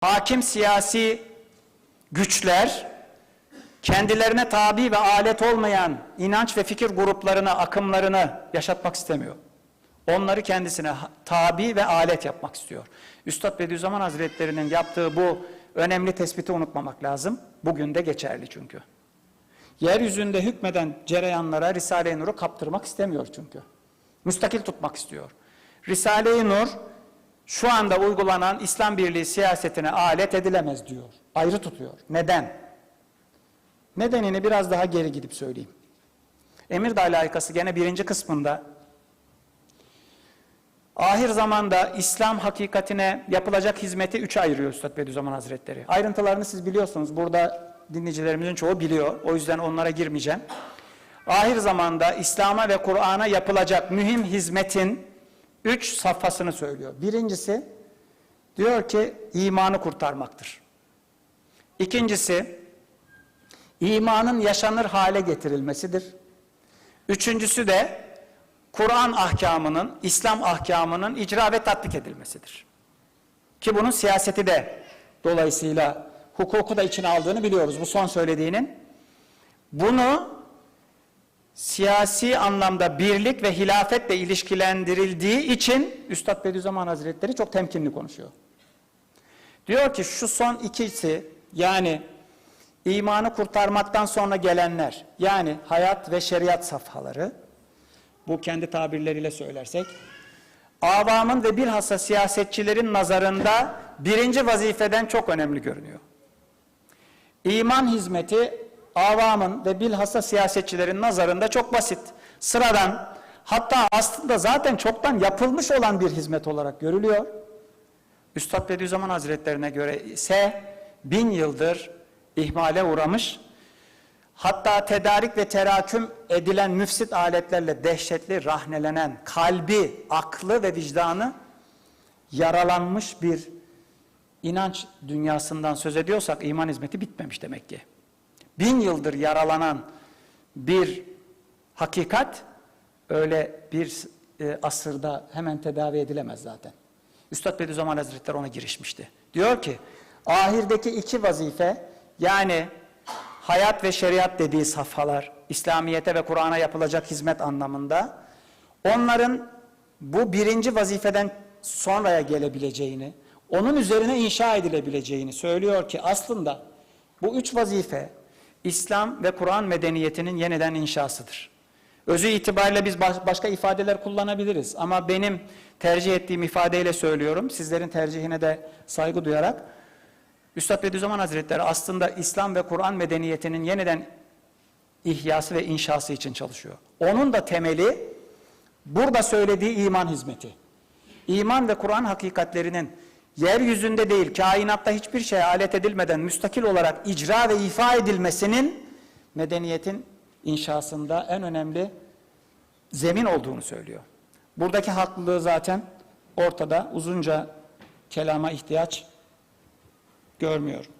hakim siyasi güçler kendilerine tabi ve alet olmayan inanç ve fikir gruplarını, akımlarını yaşatmak istemiyor. Onları kendisine tabi ve alet yapmak istiyor. Üstad Bediüzzaman Hazretleri'nin yaptığı bu önemli tespiti unutmamak lazım. Bugün de geçerli çünkü. Yeryüzünde hükmeden cereyanlara Risale-i Nur'u kaptırmak istemiyor çünkü. Müstakil tutmak istiyor. Risale-i Nur şu anda uygulanan İslam Birliği siyasetine alet edilemez diyor. Ayrı tutuyor. Neden? Nedenini biraz daha geri gidip söyleyeyim. Emirdağ layıkası gene birinci kısmında ahir zamanda İslam hakikatine yapılacak hizmeti üçe ayırıyor Üstad Bediüzzaman Hazretleri. Ayrıntılarını siz biliyorsunuz. Burada dinleyicilerimizin çoğu biliyor. O yüzden onlara girmeyeceğim. Ahir zamanda İslam'a ve Kur'an'a yapılacak mühim hizmetin üç safhasını söylüyor. Birincisi diyor ki imanı kurtarmaktır. İkincisi imanın yaşanır hale getirilmesidir. Üçüncüsü de Kur'an ahkamının, İslam ahkamının icra ve tatbik edilmesidir. Ki bunun siyaseti de dolayısıyla hukuku da içine aldığını biliyoruz bu son söylediğinin. Bunu siyasi anlamda birlik ve hilafetle ilişkilendirildiği için Üstad Bediüzzaman Hazretleri çok temkinli konuşuyor. Diyor ki şu son ikisi yani imanı kurtarmaktan sonra gelenler yani hayat ve şeriat safhaları bu kendi tabirleriyle söylersek avamın ve bilhassa siyasetçilerin nazarında birinci vazifeden çok önemli görünüyor. İman hizmeti avamın ve bilhassa siyasetçilerin nazarında çok basit, sıradan, hatta aslında zaten çoktan yapılmış olan bir hizmet olarak görülüyor. Üstad Bediüzzaman Hazretlerine göre ise bin yıldır ihmale uğramış, hatta tedarik ve teraküm edilen müfsit aletlerle dehşetli rahnelenen kalbi, aklı ve vicdanı yaralanmış bir inanç dünyasından söz ediyorsak iman hizmeti bitmemiş demek ki. Bin yıldır yaralanan bir hakikat öyle bir e, asırda hemen tedavi edilemez zaten. Üstad Bediüzzaman Hazretleri ona girişmişti. Diyor ki ahirdeki iki vazife yani hayat ve şeriat dediği safhalar İslamiyete ve Kur'an'a yapılacak hizmet anlamında onların bu birinci vazifeden sonraya gelebileceğini, onun üzerine inşa edilebileceğini söylüyor ki aslında bu üç vazife İslam ve Kur'an medeniyetinin yeniden inşasıdır. Özü itibariyle biz baş- başka ifadeler kullanabiliriz ama benim tercih ettiğim ifadeyle söylüyorum. Sizlerin tercihine de saygı duyarak. Üstad Bediüzzaman Hazretleri aslında İslam ve Kur'an medeniyetinin yeniden ihyası ve inşası için çalışıyor. Onun da temeli burada söylediği iman hizmeti. İman ve Kur'an hakikatlerinin yeryüzünde değil, kainatta hiçbir şeye alet edilmeden müstakil olarak icra ve ifa edilmesinin medeniyetin inşasında en önemli zemin olduğunu söylüyor. Buradaki haklılığı zaten ortada uzunca kelama ihtiyaç görmüyorum.